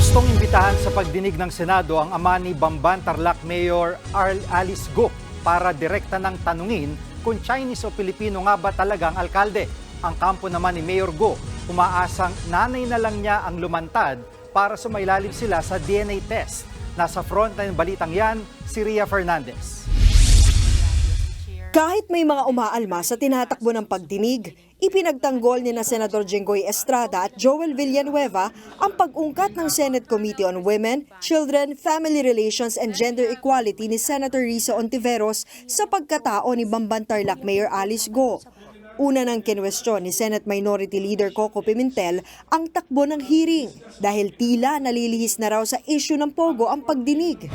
Gustong imbitahan sa pagdinig ng Senado ang ama ni Bamban Tarlac Mayor Arl Alice Go para direkta ng tanungin kung Chinese o Pilipino nga ba talaga ang alkalde. Ang kampo naman ni Mayor Go, umaasang nanay na lang niya ang lumantad para sumailalim sila sa DNA test. Nasa front ng balitang yan, si Ria Fernandez. Kahit may mga umaalma sa tinatakbo ng pagdinig, ipinagtanggol ni na Senador Jenggoy Estrada at Joel Villanueva ang pag-ungkat ng Senate Committee on Women, Children, Family Relations and Gender Equality ni Senator Risa Ontiveros sa pagkatao ni Bamban Tarlac Mayor Alice Go. Una nang kinwestiyon ni Senate Minority Leader Coco Pimentel ang takbo ng hearing dahil tila nalilihis na raw sa issue ng Pogo ang pagdinig.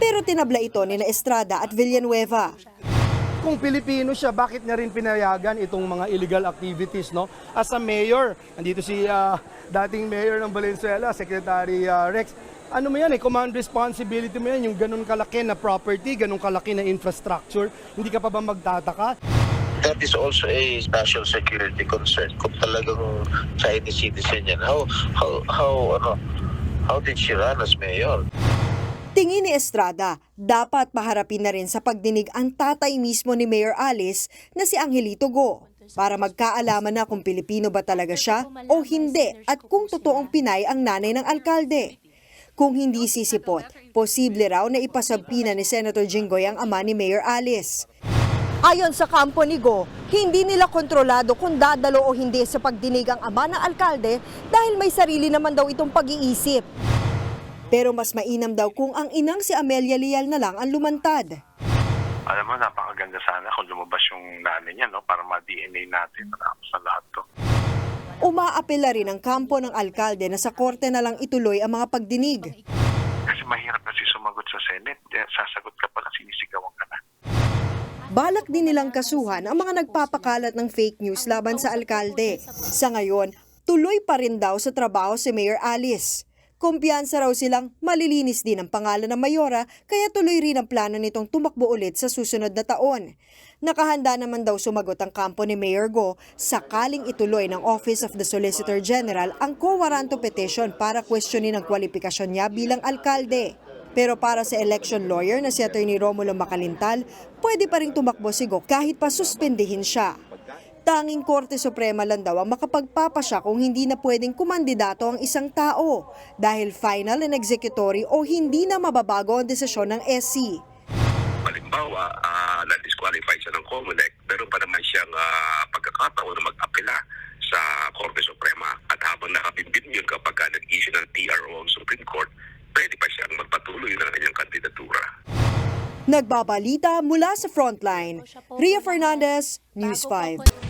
Pero tinabla ito ni na Estrada at Villanueva. Kung Pilipino siya, bakit niya rin pinayagan itong mga illegal activities, no? As a mayor, andito si ah, dating mayor ng Valenzuela, Secretary ah, Rex. Ano mo yan eh, command responsibility mo yan, yung ganun kalaki na property, ganun kalaki na infrastructure, hindi ka pa ba magtataka? that is also a national security concern. Kung talagang Chinese citizen yan, how, how, how, ano, how did she run as mayor? Tingin ni Estrada, dapat maharapin na rin sa pagdinig ang tatay mismo ni Mayor Alice na si Angelito Go para magkaalaman na kung Pilipino ba talaga siya o hindi at kung totoong Pinay ang nanay ng alkalde. Kung hindi sisipot, posible raw na ipasampina ni Senator Jinggoy ang ama ni Mayor Alice. Ayon sa kampo ni Go, hindi nila kontrolado kung dadalo o hindi sa pagdinig ang ama ng alkalde dahil may sarili naman daw itong pag-iisip. Pero mas mainam daw kung ang inang si Amelia Lial na lang ang lumantad. alam mo, napakaganda sana kung lumabas yung nanay niya, no? Para ma-DNA natin matapos na lahat to. Umaapela rin ang kampo ng alkalde na sa korte na lang ituloy ang mga pagdinig. Kasi mahirap kasi sumagot sa Senate. Sasagot ka pala, sinisigawan ka na. Balak din nilang kasuhan ang mga nagpapakalat ng fake news laban sa alkalde. Sa ngayon, tuloy pa rin daw sa trabaho si Mayor Alice. Kumpiyansa raw silang malilinis din ang pangalan ng Mayora kaya tuloy rin ang plano nitong tumakbo ulit sa susunod na taon. Nakahanda naman daw sumagot ang kampo ni Mayor Go sakaling ituloy ng Office of the Solicitor General ang co-warranto petition para questionin ang kwalifikasyon niya bilang alkalde. Pero para sa election lawyer na si Atty. Romulo Macalintal, pwede pa rin tumakbo si Go kahit pa suspendihin siya. Tanging Korte Suprema lang daw ang makapagpapasya kung hindi na pwedeng kumandidato ang isang tao dahil final and executory o hindi na mababago ang desisyon ng SC. halimbawa, ah, na-disqualify siya ng COMELEC, pero pa naman siyang ah, pagkakataon na mag-apela sa Korte Suprema. At habang nakabimbit yun kapag ka nag-issue ng TRO ang Supreme Court, pwede pa siyang magpatuloy ng kanyang kandidatura. Nagbabalita mula sa Frontline. Ria Fernandez, News 5.